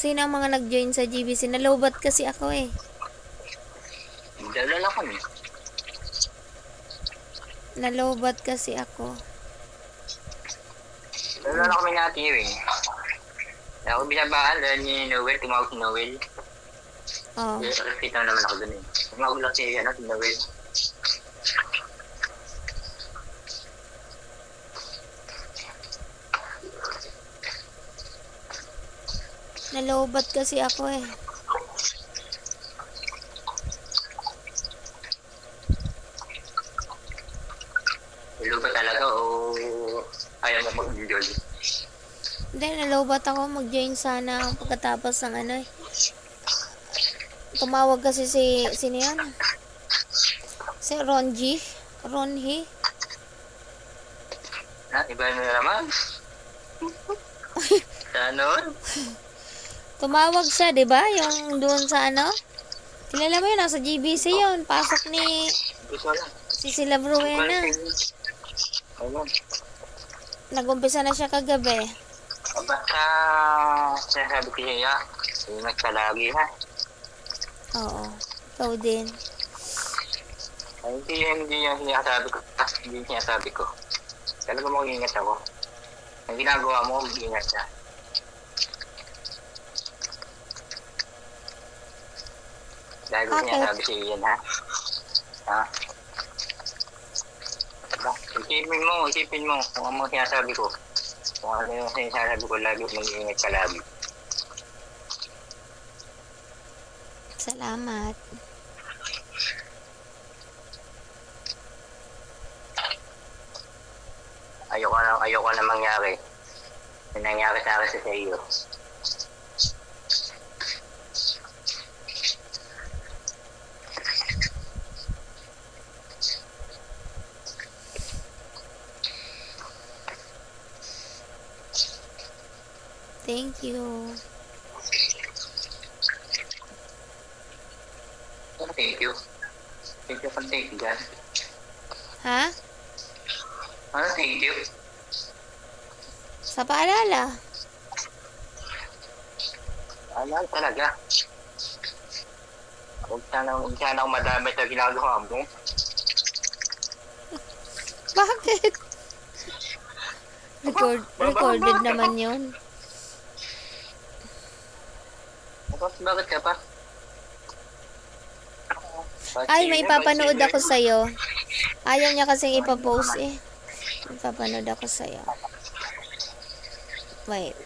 Sino ang mga nag-join sa GBC? Nalobat kasi ako eh. Dala lang kami. Nalobat kasi ako. Dala lang kami natin yun eh. Ako binabahan dahil ni Noel, tumawag si Noel. Oh. Yes, naman ako dun eh. Tumawag lang si, ano, si Noel. Nalobat kasi ako eh. Ba talaga o ayaw mo mag-enjoy? Hindi, nalobat ako mag-join sana pagkatapos ng ano eh. Tumawag kasi si, sino yan? Si Ronji. Ronhi. Ha? Iba mo na naman? Ganon? Tumawag siya, di ba? Yung doon sa ano? Kilala mo yun, nasa GBC yun. Pasok ni si Sila Bruena. Nag-umpisa na siya kagabi. Basta sinasabi ko siya, ingat ka lagi ha. Oo. Ikaw din. Ay, hindi, hindi yung sinasabi ko. Hindi yung sinasabi ko. Talaga mag-ingat ako. Ang ginagawa mo, mag-ingat ka. Dahil ko Bakit? sinasabi sa iyan ha. Ha? Diba? Isipin mo, isipin mo kung ano ang sinasabi ko. Kung ano yung sinasabi ko, lagi mag-ingat ka lagi. Salamat. ayoko na ayoko na mangyari. Yung nangyari sa akin sa iyo. Thank you. Thank you. Thank you for taking that. Ha? Ano, thank you. Sa paalala. Ano talaga? Huwag sana, huwag sana akong madami sa ginagawa mo. Bakit? Record, recorded naman yun. Tapos bakit ka pa? Ay, may papanood ako sa'yo. Ayaw niya kasing ipapost eh. May papanood ako sa'yo. Wait.